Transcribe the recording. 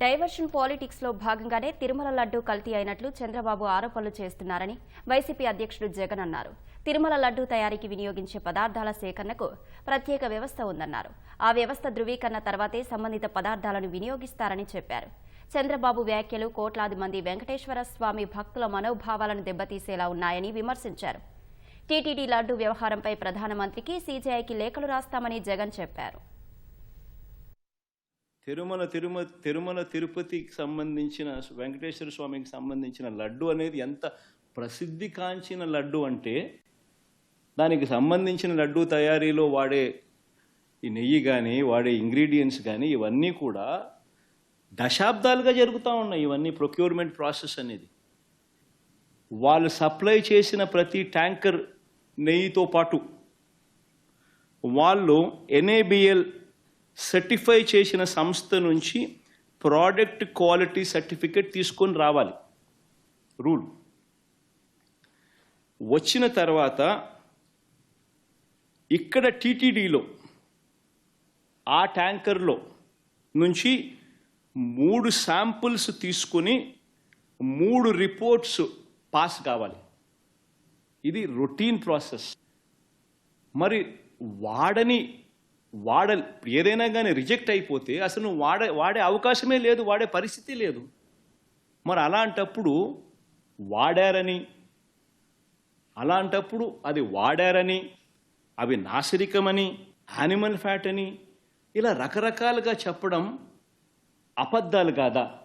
Diversion పాలిటిక్స్లో భాగంగానే తిరుమల లడ్డు కల్తీ అయినట్లు చంద్రబాబు ఆరోపణలు చేస్తున్నారని వైసీపీ అధ్యక్షుడు జగన్ అన్నారు. తిరుమల లడ్డు తయారీకి వినియోగించే పదార్థాల సేకరణకు ప్రత్యేక వ్యవస్థ ఉందన్నారు. ఆ వ్యవస్థ ధృవీకరణ తర్వాతే సంబంధిత పదార్థాలను వినియోగిస్తారని చెప్పారు. చంద్రబాబు వ్యాఖ్యలు కోట్లాది మంది వెంకటేశ్వర స్వామి భక్తుల మనోభావాలను దెబ్బతీసేలా ఉన్నాయని విమర్శించారు. టీటీడీ లడ్డు వ్యవహారంపై ప్రధానమంత్రికి సీజీఐకి లేఖలు రాస్తామని జగన్ చెప్పారు. తిరుమల తిరుమ తిరుమల తిరుపతికి సంబంధించిన వెంకటేశ్వర స్వామికి సంబంధించిన లడ్డు అనేది ఎంత ప్రసిద్ధి కాంచిన లడ్డు అంటే దానికి సంబంధించిన లడ్డు తయారీలో వాడే ఈ నెయ్యి కానీ వాడే ఇంగ్రీడియంట్స్ కానీ ఇవన్నీ కూడా దశాబ్దాలుగా జరుగుతూ ఉన్నాయి ఇవన్నీ ప్రొక్యూర్మెంట్ ప్రాసెస్ అనేది. వాళ్ళు సప్లై చేసిన ప్రతి ట్యాంకర్ నెయ్యితో పాటు వాళ్ళు ఎన్ఏబిఎల్ సర్టిఫై చేసిన సంస్థ నుంచి ప్రోడక్ట్ క్వాలిటీ సర్టిఫికెట్ తీసుకొని రావాలి. రూల్ వచ్చిన తర్వాత ఇక్కడ టీటీడీలో ఆ ట్యాంకర్లో నుంచి మూడు శాంపుల్స్ తీసుకొని మూడు రిపోర్ట్స్ పాస్ కావాలి. ఇది రొటీన్ ప్రాసెస్ మరి వాడని వాడ ఏదైనా కానీ రిజెక్ట్ అయిపోతే అసలు నువ్వు వాడే వాడే అవకాశమే లేదు వాడే పరిస్థితి లేదు. మరి అలాంటప్పుడు వాడారని అలాంటప్పుడు అది వాడారని అవి నాసిరికమని యానిమల్ ఫ్యాట్ అని ఇలా రకరకాలుగా చెప్పడం అబద్ధాలు కాదా?